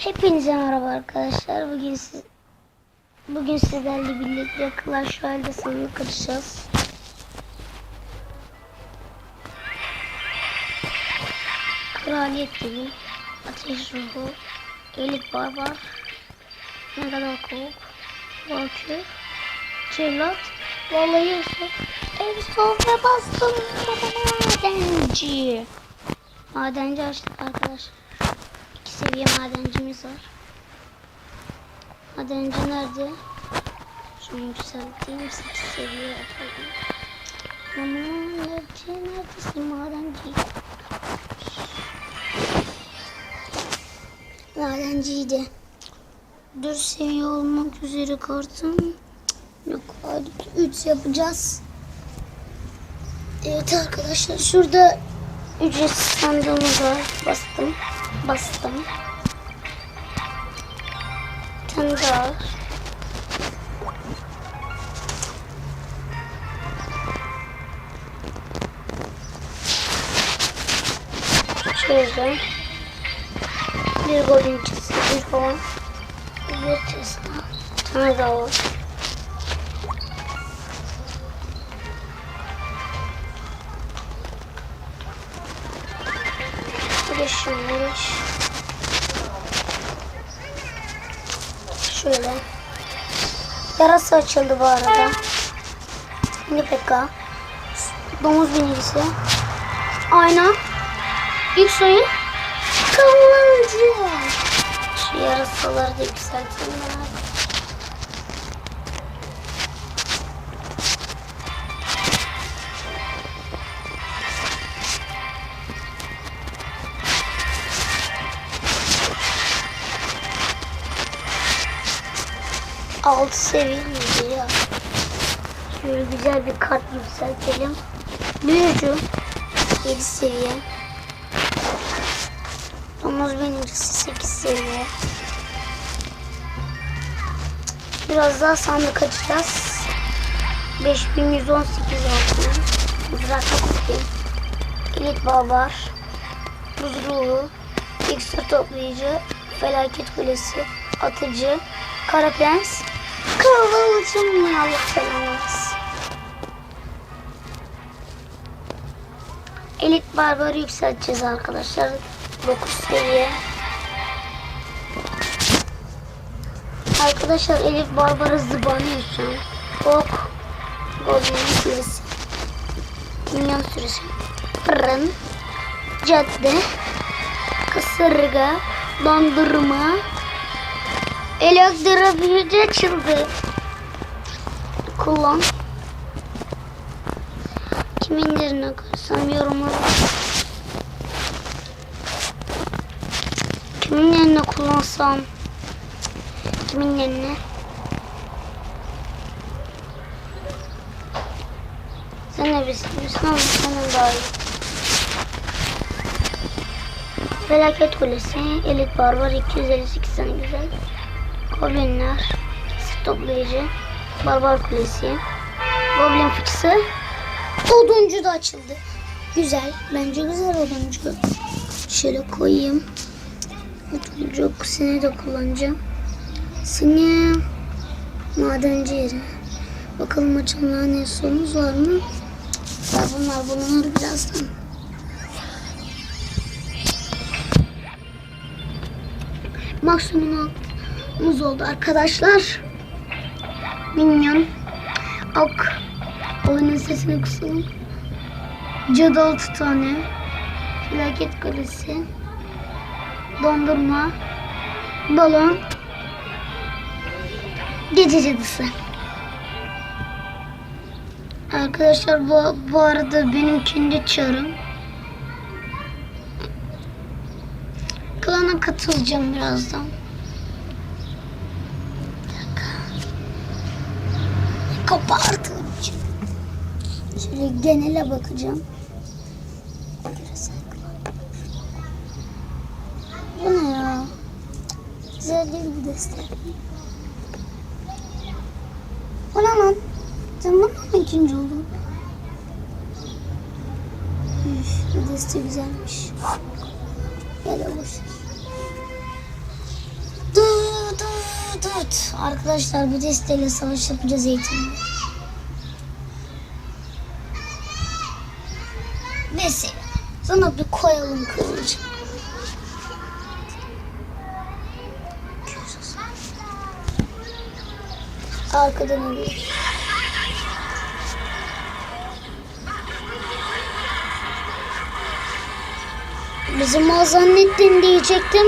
Hepinize merhaba arkadaşlar. Bugün siz bugün sizlerle birlikte Clash Royale'de sandık kıracağız. Kraliyet gibi, ateş ruhu, elit barbar, kadar kovuk, valkür, cellat, vallahi Yusuf, Efsof ve bastım madenci. Madenci açtık arkadaşlar. Seviye madencimiz var. Madenci nerede? Şunu yükselteyim. 8 seviye yapalım. Madenci neredesin madenci? Madenciydi. 4 seviye olmak üzere kartım. Yok hadi 3 yapacağız. Evet arkadaşlar şurada ücretsiz sandığımız var. Bastım. Bastım. Tane daha. Şöyle. Bir golün çizgi, falan. Bir tane daha var. Yaşamış. Şöyle. Yarası açıldı bu arada. Ne peka. Domuz binicisi. Ayna. İlk soyu. Kıvılcım. Şu yarasaları da yükseltelim. Altı seviyeli ya. Şöyle güzel bir kart yükseltelim. Büyücü. 7 seviye. Domuz birincisi 8 seviye. Biraz daha sandık açacağız. 5118 altına. Mızrakla kopayım. Elit barbar. Buz ruhu. İksir toplayıcı. Felaket kulesi. Atıcı. Kara prens. Kıvılcım ya Allah versin. Elit barbarı yükselteceğiz arkadaşlar. 9 seviye. Arkadaşlar Elif Barbar'a zıbanıyor şu an. Ok. Golden süresi. Minyon süresi. Fırın. Cadde. Kasırga. Dondurma. Elektrik büyücü açıldı. Kullan. Kimin yerine koysam yorumlara. Kimin yerine kullansam? Kimin yerine? Sen ne bilirsin senin daha iyi. Felaket Kulesi, Elit Barbar 258 tane güzel. Goblinler, Toplayıcı, Barbar Kulesi, Goblin Fıçısı, Oduncu da açıldı. Güzel, bence güzel oduncu. Şöyle koyayım. Oduncu, seni de kullanacağım. Seni madenci yeri. Bakalım açımlar ne sonumuz var mı? Ya bunlar bulunur birazdan. Maksimum altımız oldu arkadaşlar. Minyon. Ok. Oyunun sesini kısalım. Cadı altı tane. Felaket kalesi. Dondurma. Balon. Gece cadısı. Arkadaşlar bu, bu arada benim kendi çarım. Klana katılacağım birazdan. Bir dakika. Kapardım. Şöyle genele bakacağım. Bu ne ya? Güzel değil bu destek. Bu ne lan? Sen bundan mı ikinci oldun? Üf, bu deste güzelmiş. Ya da Arkadaşlar bu desteğiyle savaş yapacağız eğitimde. Neyse. Sana bir koyalım kılıcı. Arkadan alıyoruz. Bizim mal zannettin diyecektim.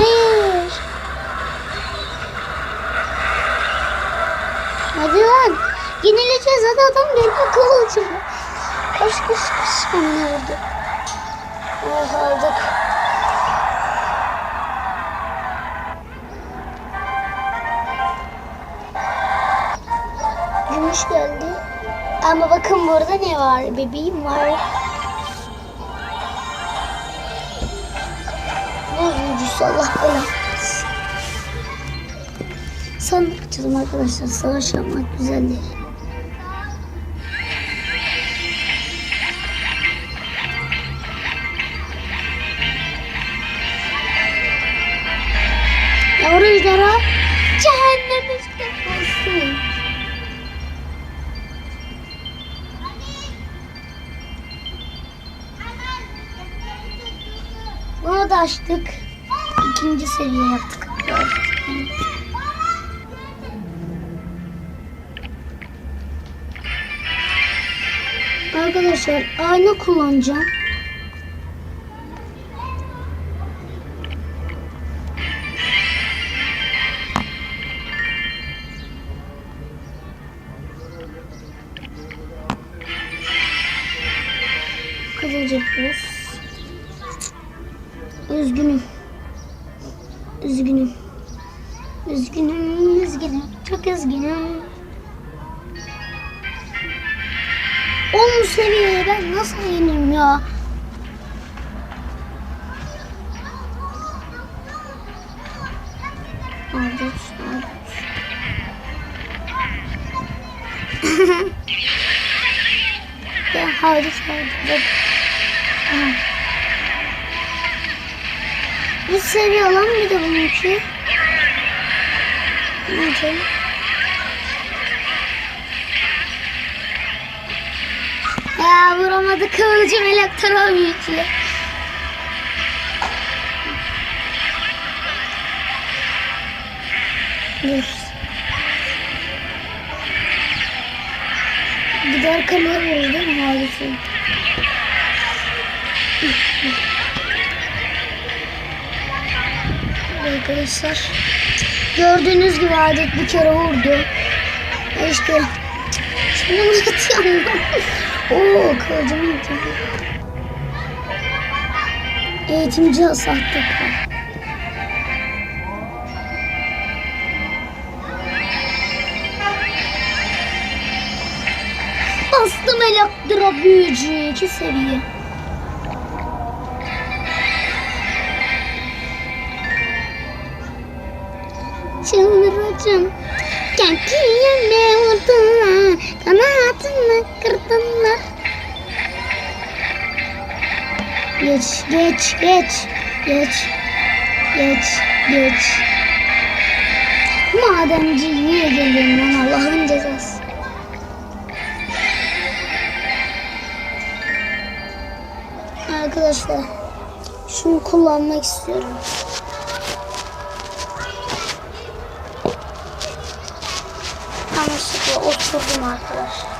Hayır. Hadi lan. Yenileceğiz. Hadi adam geliyor kılıcım. Koş koş koş. Vurdu. Oh aldık. Gümüş geldi. Ama bakın burada ne var? Bebeğim var. Allah belanı. Sandık açalım arkadaşlar. Savaş yapmak güzel değil. Yavru ejderha cehennem olsun. Bunu da açtık. İkinci seviye yaptık. Arkadaşlar ayna kullanacağım. Üzgünüm. Üzgünüm, üzgünüm. Çok üzgünüm. On seviyeye ben nasıl yeneyim ya? Aldık, aldık. ya hariç hariç. Aha. Bir seviye olan bir de bununki. Ne yapalım? Ya vuramadı kıvılcım elektron yüklü. Dur. Gider kamera vurdu mi? Harika. Arkadaşlar. Gördüğünüz gibi adet bir kere vurdu. İşte. Şimdi uzatıyorum. Oo kılıcımı yitirdim. Eğitimci asahtık. Bastım elektro büyücü iki seviye. Çıldıracağım. Kendime vurdular. Kanatını kırdılar. Geç, geç, geç, geç, geç, geç. Madenci niye geliyorsun lan Allah'ın cezası. Arkadaşlar şunu kullanmak istiyorum. Yanlışlıkla oturdum arkadaşlar.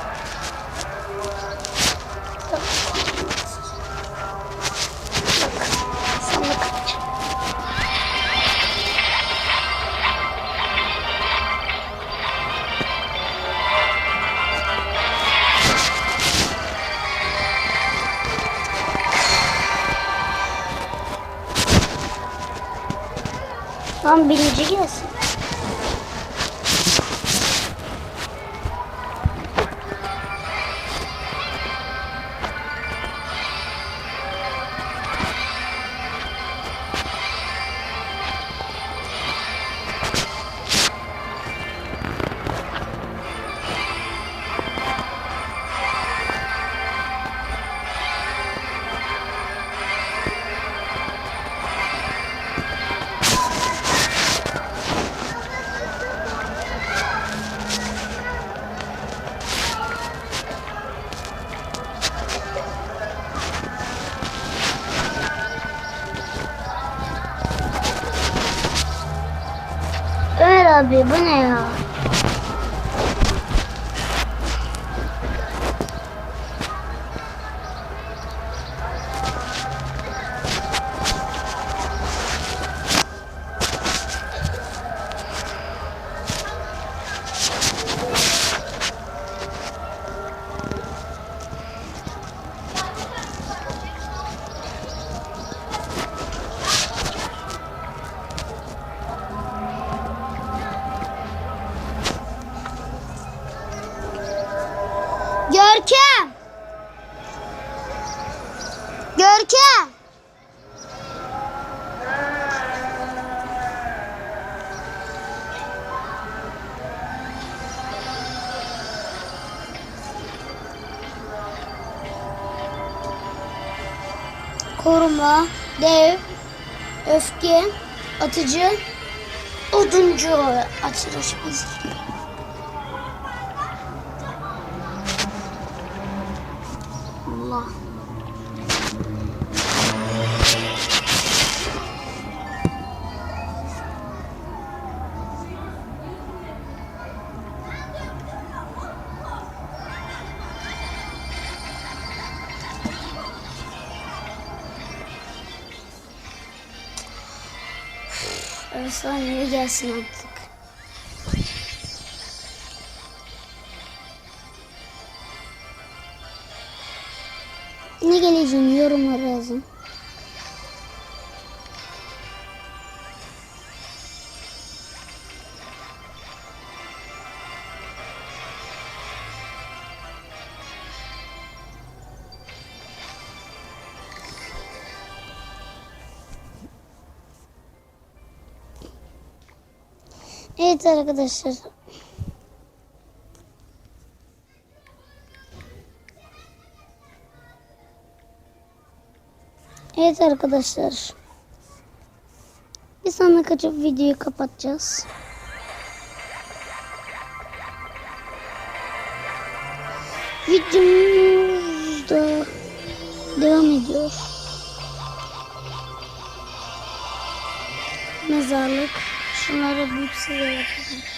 Lan birinci gelsin. Abone Görkem. Görkem. Koruma, dev, öfke, atıcı, oduncu açılış biz. Efsane gelsin artık. Ne geleceğini yorumlara yazın. Evet arkadaşlar. Evet arkadaşlar. Biz sana kaçıp videoyu kapatacağız. Videomuz da devam ediyor. Mezarlık. Şunları büyük seviye yapalım.